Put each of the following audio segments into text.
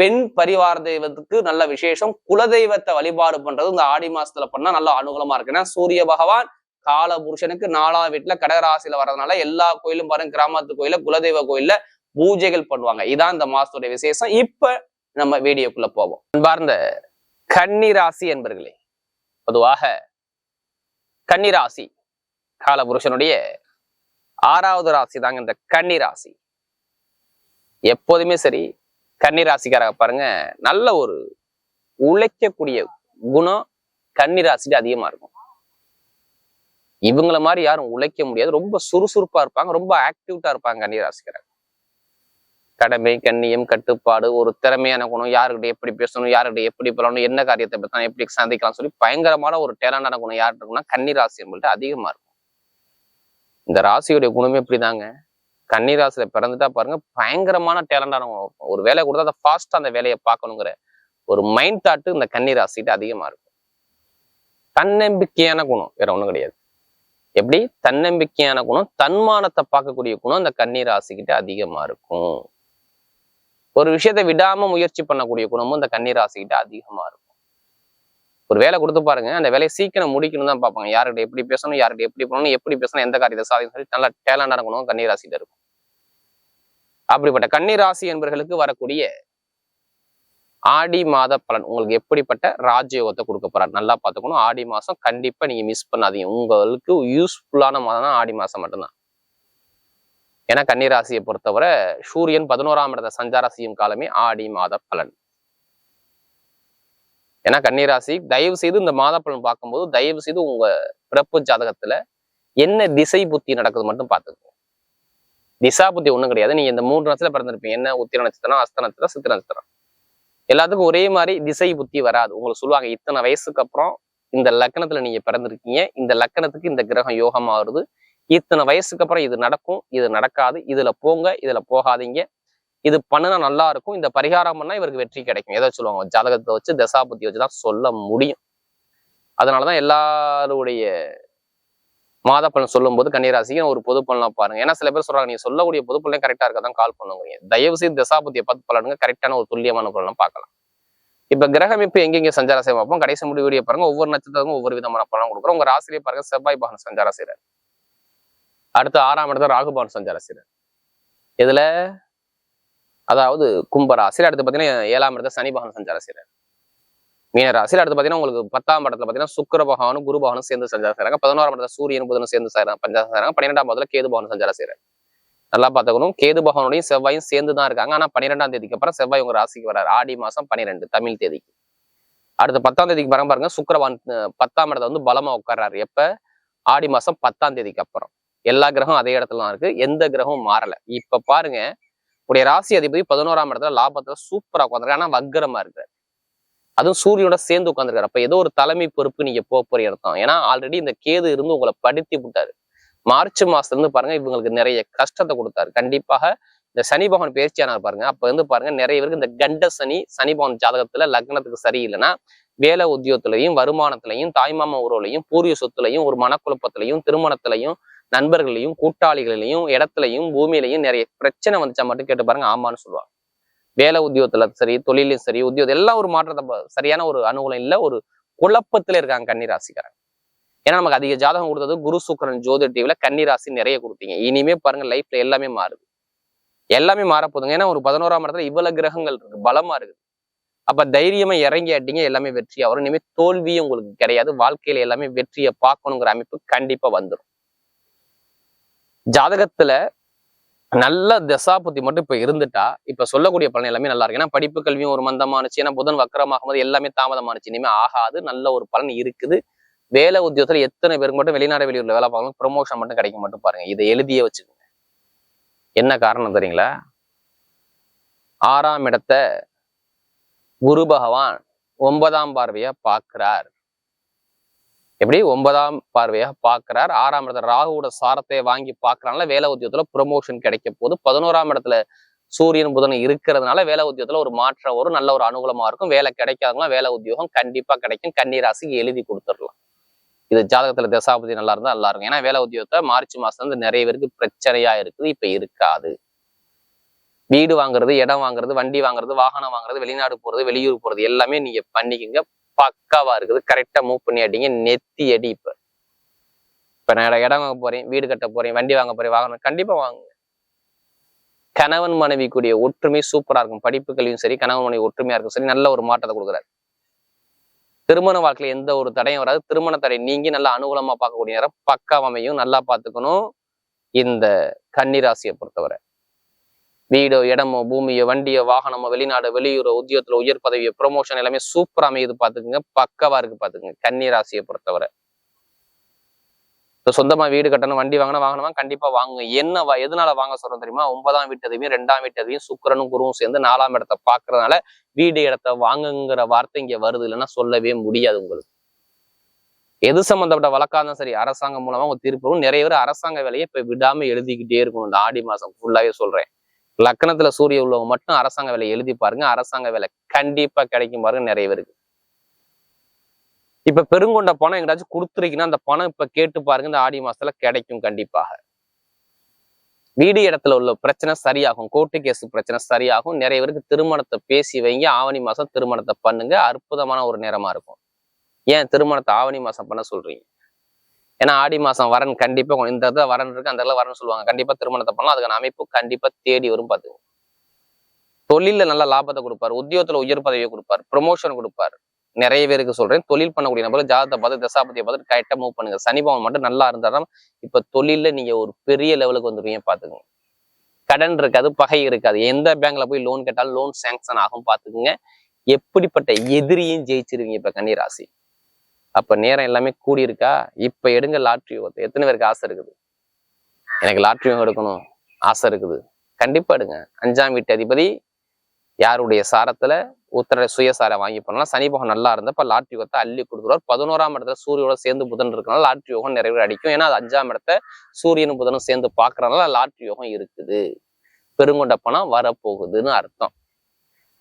பெண் பரிவார தெய்வத்துக்கு நல்ல விசேஷம். குலதெய்வத்தை வழிபாடு பண்றது இந்த ஆடி மாசத்துல பண்ணா நல்ல அனுகூலமா இருக்கு. ஏன்னா சூரிய பகவான் கால புருஷனுக்கு நாலாம் வீட்டுல கடகராசியில வர்றதுனால எல்லா கோயிலும் பாருங்க கிராமத்து கோயில குலதெய்வ கோயில்ல பூஜைகள் பண்ணுவாங்க. இதான் இந்த மாசத்துடைய விசேஷம். இப்ப நம்ம வீடியோக்குள்ள போவோம். பார்ந்த கன்னிராசி என்பர்களே பொதுவாக கன்னிராசி காலபுருஷனுடைய ஆறாவது ராசி தாங்க இந்த கன்னிராசி. எப்போதுமே சரி கன்னிராசிக்காரங்க பாருங்க நல்ல ஒரு உழைக்கக்கூடிய குணம் கன்னிராசிட்டு அதிகமா இருக்கும். இவங்கள மாதிரி யாரும் உழைக்க முடியாது. ரொம்ப சுறுசுறுப்பா இருப்பாங்க ரொம்ப ஆக்டிவ்டா இருப்பாங்க கன்னிராசிக்காரங்க. கடமை கண்ணியம் கட்டுப்பாடு ஒரு திறமையான குணம் யாருக்கிட்ட எப்படி பேசணும் யாருக்கிட்ட எப்படி பண்ணணும் என்ன காரியத்தை பத்தி எப்படி சந்திக்கலாம் சொல்லி பயங்கரமான ஒரு டேலண்டான குணம் யார்கிட்ட இருக்குன்னா கன்னிராசி நம்மள்ட்ட அதிகமா இருக்கும். இந்த ராசியுடைய குணமே எப்படிதாங்க? கன்னிராசியில் பிறந்துட்டா பாருங்க பயங்கரமான டேலண்டான ஒரு வேலை கொடுத்தா அதை ஃபாஸ்ட்டாக அந்த வேலையை பார்க்கணுங்கிற ஒரு மைண்ட் தாட்டு இந்த கன்னிராசிட்டு அதிகமா இருக்கும். தன்னம்பிக்கையான குணம் வேற ஒன்றும் கிடையாது. எப்படி? தன்னம்பிக்கையான குணம் தன்மானத்தை பார்க்கக்கூடிய குணம் இந்த கன்னிராசிக்கிட்ட அதிகமா இருக்கும். ஒரு விஷயத்த விடாம முயற்சி பண்ணக்கூடிய குணமும் இந்த கன்னிராசிக்கிட்ட அதிகமா இருக்கும். ஒரு வேலை கொடுத்து பாருங்க அந்த வேலையை சீக்கிரம் முடிக்கணும் தான் பார்ப்பாங்க. யார்கிட்ட எப்படி பேசணும் யார்கிட்ட எப்படி பண்ணணும் எப்படி பேசணும் எந்த காரியத்தை சாதிக்கணும் சொல்லி நல்ல டேலண்டான கண்ணீர் கன்னிராசியில இருக்கும். அப்படிப்பட்ட கன்னிராசி என்பவர்களுக்கு வரக்கூடிய ஆடி மாத பலன் உங்களுக்கு எப்படிப்பட்ட ராஜயோகத்தை கொடுக்க போறாரு? நல்லா பார்த்துக்கணும். ஆடி மாசம் கண்டிப்பா நீங்க மிஸ் பண்ணாதீங்க. உங்களுக்கு யூஸ்ஃபுல்லான மாதம் தான் ஆடி மாசம் மட்டும்தான். ஏன்னா கன்னிராசியை பொறுத்தவரை சூரியன் பதினோராம் இடத்த சஞ்சாரம் செய்யும் காலமே ஆடி மாத பலன். ஏன்னா கன்னிராசி தயவு செய்து இந்த மாதாப்பழம் பார்க்கும்போது தயவு செய்து உங்க பிறப்பு ஜாதகத்துல என்ன திசை புத்தி நடக்குது மட்டும் பார்த்துக்கோங்க. திசா புத்தி ஒண்ணும் கிடையாது. நீங்க இந்த மூன்று நட்சத்திரம் பிறந்திருப்பீங்க. என்ன? உத்திர நட்சத்திரம் அஸ்த நட்சத்திரம் சித்திர நட்சத்திரம். எல்லாத்துக்கும் ஒரே மாதிரி திசை புத்தி வராது. உங்களுக்கு சொல்லுவாங்க இத்தனை வயசுக்கு அப்புறம் இந்த லக்கணத்துல நீங்க பிறந்திருக்கீங்க. இந்த லக்கணத்துக்கு இந்த கிரகம் யோகம் வருது. இத்தனை வயசுக்கு அப்புறம் இது நடக்கும் இது நடக்காது. இதுல போங்க இதுல போகாதீங்க. இது பண்ணுனா நல்லா இருக்கும் இந்த பரிகாரம் பண்ணா இவருக்கு வெற்றி கிடைக்கும். எதை சொல்லுவாங்க. ஜாதகத்தை வச்சு தசாபுத்தி வச்சு தான் சொல்ல முடியும். அதனாலதான் எல்லாருடைய மாத பலன் சொல்லும்போது கன்னிராசிக்கு ஒரு பொது பலனா பாருங்க. ஏன்னா சில பேர் சொல்றாங்க நீங்க சொல்லக்கூடிய பொது பலன் கரெக்டா இருக்கா தான் கால் பண்ணுங்க தயவு செய்து தசாபுத்தியை பார்த்து பலனுங்க. கரெக்டான ஒரு துல்லியமான பலனும் பார்க்கலாம். இப்ப கிரகமிப்பு இப்ப எங்கெங்க சஞ்சார செய்ய பார்ப்போம் கடைசி முடிவு வீடியோ பாருங்க. ஒவ்வொரு நட்சத்திரத்துக்கும் ஒவ்வொரு விதமான பலன் கொடுக்குறோம். உங்க ராசிலேயே பாருங்க செவ்வாய் பகன் சஞ்சார செய்யறாரு அடுத்து ஆறாம் இடத்துல ராகுபவன் சஞ்சார செய்யறாரு இதுல அதாவது கும்பராசியில் அடுத்து பார்த்தீங்கன்னா ஏழாம் இடத்துல சனி பகவான் சஞ்சாரம் செய்கிறார் மீனராசியில் அடுத்து பார்த்தீங்கன்னா உங்களுக்கு பத்தாம் இடத்துல பார்த்தீங்கன்னா சுக்கர பகவானும் குரு பகவானும் சேர்ந்து சஞ்சாரம் செய்கிறாங்க பதினோராம் இடத்துல சூரியன் புதனும் சேர்ந்து செய்யறாங்க பஞ்சாரம் செய்யறாங்க பன்னிரெண்டாம் இடத்துல கேது பகவான் சஞ்சாரம் செய்யறாரு நல்லா பார்த்துக்கணும். கேது பகவானுடையும் செவ்வாயும் சேர்ந்து தான் இருக்காங்க. ஆனா பன்னிரெண்டாம் தேதிக்கு அப்புறம் செவ்வாய் உங்க ராசிக்கு வராரு. ஆடி மாசம் பன்னிரெண்டு தமிழ் தேதிக்கு. அடுத்து பத்தாம் தேதிக்கு பாருங்க. பாருங்க சுக்கரவான் பத்தாம் இடத்துல வந்து பலமா உட்கார்றாரு. எப்ப? ஆடி மாசம் பத்தாம் தேதிக்கு அப்புறம். எல்லா கிரகம் அதே இடத்துல தான் இருக்கு. எந்த கிரகமும் மாறல. இப்ப பாருங்க உடைய ராசி அதிபதி பதினோராம் இடத்துல லாபத்துல சூப்பரா உட்காந்துருக்காரு ஆனா வக்கரமா இருக்காரு. அதுவும் சூரியனோட சேர்ந்து உட்காந்துருக்காரு அப்ப ஏதோ ஒரு தலைமை பொறுப்பு நீங்க போக போற அர்த்தம். ஏன்னா ஆல்ரெடி இந்த கேது இருந்து உங்களை படுத்தி விட்டாரு. மார்ச் மாசத்துல இருந்து பாருங்க இவங்களுக்கு நிறைய கஷ்டத்தை கொடுத்தாரு. கண்டிப்பாக இந்த சனி பகவான் பயிற்சியானார் பாருங்க. அப்ப வந்து பாருங்க நிறைய பேருக்கு இந்த கண்ட சனி சனி பகவான் ஜாதகத்துல லக்னத்துக்கு சரியில்லைன்னா வேலை உத்தியோகத்திலையும் வருமானத்திலையும் தாய்மாமா உறவுலையும் பூர்வீக சொத்துலையும் ஒரு மனக்குழப்பத்திலையும் திருமணத்திலையும் நண்பர்களையும் கூட்டாளிகளிலையும் இடத்துலையும் பூமியிலையும் நிறைய பிரச்சனை வந்துச்சா மட்டும் கேட்டு பாருங்க. ஆமான்னு சொல்லுவாங்க. வேலை உத்தியோகத்துல சரி தொழிலையும் சரி உத்தியோகம் எல்லாம் ஒரு மாற்றத்தை சரியான ஒரு அனுகூலம் இல்ல ஒரு குழப்பத்துல இருக்காங்க கன்னிராசிக்காரங்க. ஏன்னா நமக்கு அதிக ஜாதகம் கொடுத்தது குரு சுக்கரன் ஜோதிட டிவில கன்னிராசி நிறைய கொடுத்தீங்க. இனிமே பாருங்க லைஃப்ல எல்லாமே மாறுது. எல்லாமே மாறப்போதுங்க ஏன்னா ஒரு பதினோராம் இடத்துல இவ்வளவு கிரகங்கள் இருக்கு பலமா இருக்குது. அப்ப தைரியமா இறங்கி ஆட்டிங்க எல்லாமே வெற்றி வரும் இனிமே தோல்வியும் உங்களுக்கு கிடையாது. வாழ்க்கையில எல்லாமே வெற்றியை பார்க்கணுங்கிற அமைப்பு கண்டிப்பா வந்துடும் ஜாதகத்துல நல்ல தசாபுத்தி மட்டும் இப்ப இருந்துட்டா இப்ப சொல்லக்கூடிய பலன் எல்லாமே நல்லா இருக்கு. ஏன்னா படிப்பு கல்வியும் ஒரு மந்தமானுச்சு. ஏன்னா புதன் வக்கரமாகும் போது எல்லாமே தாமதமானுச்சு. இனிமே ஆகாது. நல்ல ஒரு பலன் இருக்குது. வேலை உத்தியோகத்துல எத்தனை பேருக்கு மட்டும் வெளிநாடு வெளியூர்ல வேலை பார்க்கணும் ப்ரொமோஷன் மட்டும் கிடைக்க மட்டும் பாருங்க. இதை எழுதியே வச்சுக்கோங்க. என்ன காரணம் தெரியுங்களா? ஆறாம் இடத்தை குரு பகவான் ஒன்பதாம் பார்வையா பார்க்கிறார். எப்படி ஒன்பதாம் பார்வையாக பார்க்கிறார். ஆறாம் இடத்துல ராகுவோட சாரத்தை வாங்கி பார்க்கறனால வேலை உத்தியோகத்துல ப்ரொமோஷன் கிடைக்க போது பதினோராம் இடத்துல சூரியன் புதன் இருக்கிறதுனால வேலை உத்தியோகத்துல ஒரு மாற்றம் வரும். நல்ல ஒரு அனுகூலமா இருக்கும். வேலை கிடைக்காதவங்களாம் வேலை உத்தியோகம் கண்டிப்பா கிடைக்கும். கன்னிராசிக்கு எழுதி கொடுத்துடலாம். இது ஜாதகத்துல தசாபதி நல்லா இருந்தா நல்லா இருக்கும். ஏன்னா வேலை உத்தியோகத்தை மார்ச் மாசம் வந்து நிறைய பேருக்கு பிரச்சனையா இருக்குது. இப்ப இருக்காது. வீடு வாங்குறது இடம் வாங்குறது வண்டி வாங்குறது வாகனம் வாங்குறது வெளிநாடு போறது வெளியூர் போறது எல்லாமே நீங்க பண்ணிக்கங்க. பக்காவா இருக்குது. கரெக்டா மூவ் பண்ணி அடிங்க நெத்தி அடி இப்ப. இப்ப நான் இடம் வாங்க போறேன் வீடு கட்ட போறேன் வண்டி வாங்க போறேன் வாகனம் கண்டிப்பா வாங்குங்க. கணவன் மனைவி கூடிய ஒற்றுமை சூப்பரா இருக்கும். படிப்பு கல்வியும் சரி கணவன் மனைவி ஒற்றுமையா இருக்கும். சரி நல்ல ஒரு மாற்றத்தை கொடுக்குறாரு. திருமண வாழ்க்கையில எந்த ஒரு தடையும் வராது. திருமண தடை நீங்கி நல்லா அனுகூலமா பார்க்கக்கூடிய நேரம் பக்காவமையும் நல்லா பார்த்துக்கணும். இந்த கன்னிராசியை பொறுத்தவரை. வீடோ இடமோ பூமியோ வண்டியோ வாகனமோ வெளிநாடு வெளியூரோ உத்தியோகத்துல உயர் பதவியோ ப்ரொமோஷன் எல்லாமே சூப்பரா அமையுது பாத்துக்குங்க பக்கவா இருக்கு பாத்துக்குங்க கன்னி ராசியை பொறுத்தவரை. சொந்தமா வீடு கட்டணும் வண்டி வாங்கணும் வாங்கணுமா கண்டிப்பா வாங்குங்க. என்ன வா- எதனால வாங்க சொல்றோம் தெரியுமா? ஒன்பதாம் வீட்டதையும் ரெண்டாம் வீட்டதையும் சுக்கிரனும் குருவும் சேர்ந்து நாலாம் இடத்தை பாக்குறதுனால வீடு இடத்த வாங்குங்கிற வார்த்தை இங்க வருது. இல்லைன்னா சொல்லவே முடியாது உங்களுக்கு. எது சம்பந்தப்பட்ட வழக்கா இருந்தாலும் சரி அரசாங்கம் மூலமா உங்க தீர்ப்பு நிறைய பேர் அரசாங்க வேலையை இப்ப விடாம எழுதிக்கிட்டே இருக்கணும். இந்த ஆடி மாசம் ஃபுல்லாவே சொல்றேன். லக்கணத்துல சூரிய உள்ளவங்க மட்டும் அரசாங்க வேலை எழுதி பாருங்க. அரசாங்க வேலை கண்டிப்பா கிடைக்கும் பாருங்க நிறைய பேருக்கு. இப்ப பெருங்கொண்ட பணம் எங்கேயாச்சும் கொடுத்துருக்கீங்கன்னா அந்த பணம் இப்ப கேட்டு பாருங்க இந்த ஆடி மாசத்துல கிடைக்கும் கண்டிப்பாக. வீடு இடத்துல உள்ள பிரச்சனை சரியாகும். கோர்ட்டு கேஸ் பிரச்சனை சரியாகும். நிறைய பேருக்கு திருமணத்தை பேசி வைங்க. ஆவணி மாசம் திருமணத்தை பண்ணுங்க. அற்புதமான ஒரு நேரமா இருக்கும். ஏன் திருமணத்தை ஆவணி மாசம் பண்ண சொல்றீங்க? ஏன்னா ஆடி மாசம் வரன் கண்டிப்பா இந்த இடத்துல வரன் இருக்கு அந்த இடத்துல வரன் சொல்லுவாங்க. கண்டிப்பா திருமணத்தை பண்ணலாம். அதுக்கான அமைப்பு கண்டிப்பா தேடி வரும் பாத்துங்க தொழில நல்ல லாபத்தை கொடுப்பாரு. உத்தியோகத்துல உயர் பதவியை கொடுப்பாரு. ப்ரொமோஷன் கொடுப்பாரு. நிறைய பேருக்கு சொல்றேன். தொழில் பண்ணக்கூடிய நபர் ஜாதத்தை பார்த்து தசாபதியை பார்த்து கரெக்டா மூவ் பண்ணுங்க. சனி பவன் மட்டும் நல்லா இருந்தாலும் இப்ப தொழில்ல நீங்க ஒரு பெரிய லெவலுக்கு வந்துருவீங்க பாத்துக்கோங்க. கடன் இருக்காது பகை இருக்காது. எந்த பேங்க்ல போய் லோன் கேட்டாலும் லோன் சேங்ஷன் ஆகும் பாத்துக்குங்க. எப்படிப்பட்ட எதிரியும் ஜெயிச்சிருவீங்க இப்ப கன்னிராசி அப்போ நேரம் எல்லாமே கூடி இருக்கா இப்போ எடுங்க லாட்ரி யோகத்தை. எத்தனை பேருக்கு ஆசை இருக்குது? எனக்கு லாட்ரி யோகம் எடுக்கணும். ஆசை இருக்குது. கண்டிப்பாக எடுங்க. அஞ்சாம் வீட்டு அதிபதி யாருடைய சாரத்துல உத்தர சுயசாரம் வாங்கி போனாலும் சனி போகம் நல்லா இருந்தப்ப லாட்ரி யோகத்தை அள்ளி கொடுக்குறார் பதினோராம் இடத்துல சூரியோட சேர்ந்து புதன் இருக்கனால லாட்ரி யோகம் நிறைய பேர் அடிக்கும். ஏன்னா அது அஞ்சாம் இடத்த சூரியனும் புதனும் சேர்ந்து பாக்குறதுனால லாட்ரி யோகம் இருக்குது. பெருங்கொண்ட பணம் வரப்போகுதுன்னு அர்த்தம்.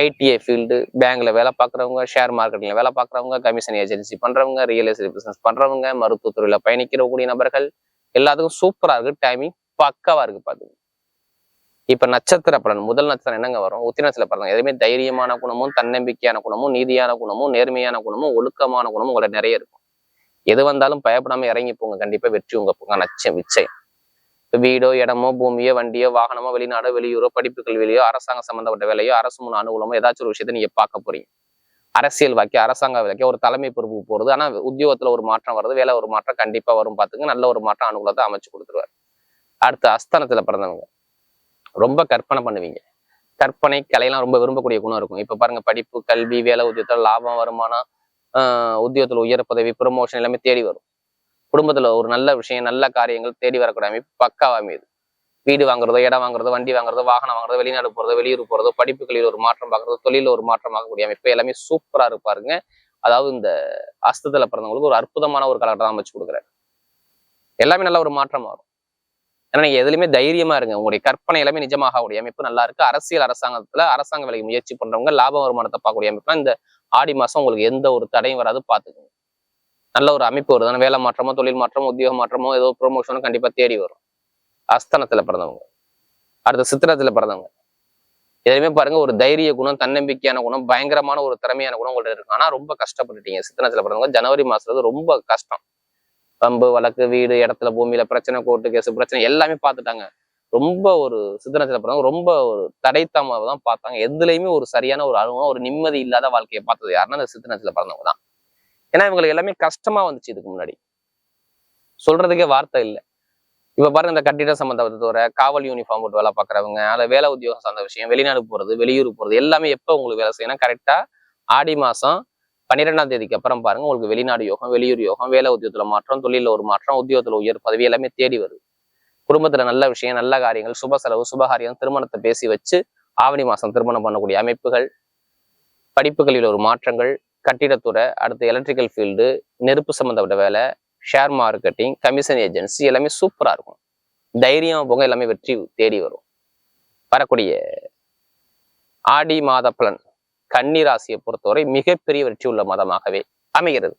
ஐடிஐ ஃபீல்டு பேங்க்ல வேலை பார்க்குறவங்க ஷேர் மார்க்கெட்ல வேலை பார்க்குறவங்க கமிஷன் ஏஜென்சி பண்றவங்க ரியல் எஸ்டேட் பிசினஸ் பண்றவங்க மருத்துவத்துறையில பயணிக்கிறக்கூடிய நபர்கள் எல்லாத்துக்கும் சூப்பரா இருக்கு டைமிங் பக்காவா இருக்கு பாத்துங்க. இப்ப நட்சத்திர பலன் முதல் நட்சத்திரம் என்னங்க வரும்? உத்திரத்துல பிறந்தவங்க எதுவுமே தைரியமான குணமும் தன்னம்பிக்கையான குணமும் நீதியான குணமும் நேர்மையான குணமும் ஒழுக்கமான குணமும் உங்களை நிறைய இருக்கும். எது வந்தாலும் பயப்படாம இறங்கி போங்க கண்டிப்பா வெற்றி உங்க போங்க நச்சம் நிச்சயம். வீடோ இடமோ பூமியோ வண்டியோ வாகனமோ வெளிநாடோ வெளியூரோ படிப்பு கல்வியிலையோ அரசாங்க சம்பந்தப்பட்ட வேலையோ அரசு முன் அனுகூலமோ ஏதாச்சும் ஒரு விஷயத்தை நீங்க பார்க்க போறீங்க. அரசியல் வாக்கிய அரசாங்க வேலைக்கு ஒரு தலைமை பொறுப்பு போறது. ஆனா உத்தியோகத்துல ஒரு மாற்றம் வருது வேலை ஒரு மாற்றம் கண்டிப்பா வரும் பாத்துங்க நல்ல ஒரு மாற்றம் அனுகூலத்தை அமைச்சு கொடுத்துருவாரு. அடுத்து அஸ்தானத்துல பிறந்தவங்க. ரொம்ப கற்பனை பண்ணுவீங்க. கற்பனை கலையெல்லாம் ரொம்ப விரும்பக்கூடிய குணம் இருக்கும். இப்ப பாருங்க படிப்பு கல்வி வேலை உத்தியோகத்துல லாபம் வருமானம் ஆஹ் உத்தியோகத்துல உயர் பதவி ப்ரொமோஷன் எல்லாமே தேடி வரும். குடும்பத்துல ஒரு நல்ல விஷயம் நல்ல காரியங்கள் தேடி வரக்கூடிய அமைப்பு பக்காவா அமையுது வீடு வாங்குறதோ இடம் வாங்குறதோ வண்டி வாங்குறதோ வாகனம் வாங்குறதோ வெளிநாடு போறதோ வெளியூர் போறதோ படிப்புகளில் ஒரு மாற்றம் பார்க்கறதோ தொழில ஒரு மாற்றம் ஆகக்கூடிய அமைப்பு எல்லாமே சூப்பரா இருப்பாருங்க. அதாவது இந்த அஸ்தத்துல பிறந்தவங்களுக்கு ஒரு அற்புதமான ஒரு காலகட்டம் அமைச்சு கொடுக்குறாரு. எல்லாமே நல்ல ஒரு மாற்றம் வரும். ஏன்னா நீங்க எதுலையுமே தைரியமா இருங்க. உங்களுடைய கற்பனை எல்லாமே நிஜமாகக்கூடிய அமைப்பு நல்லா இருக்கு. அரசியல் அரசாங்கத்துல அரசாங்க வேலைக்கு முயற்சி பண்றவங்க லாப வருமானத்தை பார்க்கக்கூடிய அமைப்புனா இந்த ஆடி மாசம் உங்களுக்கு எந்த ஒரு தடையும் வராது பாத்துக்கோங்க நல்ல ஒரு அமைப்பு வருது. ஆனா வேலை மாற்றமோ தொழில் மாற்றமோ உத்தியோக மாற்றமோ ஏதோ ப்ரொமோஷனோ கண்டிப்பா தேடி வரும். அஸ்தனத்துல பிறந்தவங்க. அடுத்த சித்திரத்துல பிறந்தவங்க. எதுவுமே பாருங்க ஒரு தைரிய குணம் தன்னம்பிக்கையான குணம் பயங்கரமான ஒரு திறமையான குணம் உங்கள்ட்ட இருக்கும் ஆனா ரொம்ப கஷ்டப்பட்டுட்டீங்க. சித்திரத்துல பிறந்தவங்க ஜனவரி மாசத்துல ரொம்ப கஷ்டம். பம்பு வழக்கு வீடு இடத்துல பூமியில பிரச்சனை கோர்ட்டு கேஸ் பிரச்சனை எல்லாமே பார்த்துட்டாங்க. ரொம்ப ஒரு சித்திரத்துல பிறந்தவங்க ரொம்ப ஒரு தடைத்தாமதான் பார்த்தாங்க. எதுலையுமே ஒரு சரியான ஒரு அனுபவம் ஒரு நிம்மதி இல்லாத வாழ்க்கையை பார்த்தது யாருன்னா அந்த சித்திரத்துல பிறந்தவங்க தான். ஏன்னா இவங்களுக்கு எல்லாமே கஷ்டமா வந்துச்சு இதுக்கு முன்னாடி. சொல்றதுக்கே வார்த்தை இல்லை. இப்ப பாருங்க இந்த கட்டிட சம்பந்தப்பட்ட காவல் யூனிஃபார்ம் போட்டு வேலை பாக்குறவங்க அதில் வேலை உத்தியோகம் சார்ந்த விஷயம் வெளிநாடு போறது வெளியூர் போறது எல்லாமே எப்போ உங்களுக்கு வேலை செய்யணும் கரெக்டா ஆடி மாசம் பன்னிரெண்டாம் தேதிக்கு அப்புறம் பாருங்க உங்களுக்கு வெளிநாடு யோகம் வெளியூர் யோகம் வேலை உத்தியோகத்துல மாற்றம் தொழில ஒரு மாற்றம் உத்தியோகத்துல உயர் பதவி எல்லாமே தேடி வருது. குடும்பத்துல நல்ல விஷயம் நல்ல காரியங்கள் சுப செலவு சுபகாரியம் திருமணத்தை பேசி வச்சு ஆவணி மாசம் திருமணம் பண்ணக்கூடிய அமைப்புகள் படிப்புகளில் ஒரு மாற்றங்கள் கட்டிடத்துறை அடுத்து எலக்ட்ரிக்கல் ஃபீல்டு நெருப்பு சம்மந்தப்பட்ட வேலை ஷேர் மார்க்கெட்டிங் கமிஷன் ஏஜென்சி எல்லாமே சூப்பரா இருக்கும். தைரியம் போங்க எல்லாமே வெற்றி தேடி வரும். வரக்கூடிய ஆடி மாத பலன் கன்னி ராசியை பொறுத்தவரை மிகப்பெரிய வெற்றி உள்ள மதமாகவே அமைகிறது.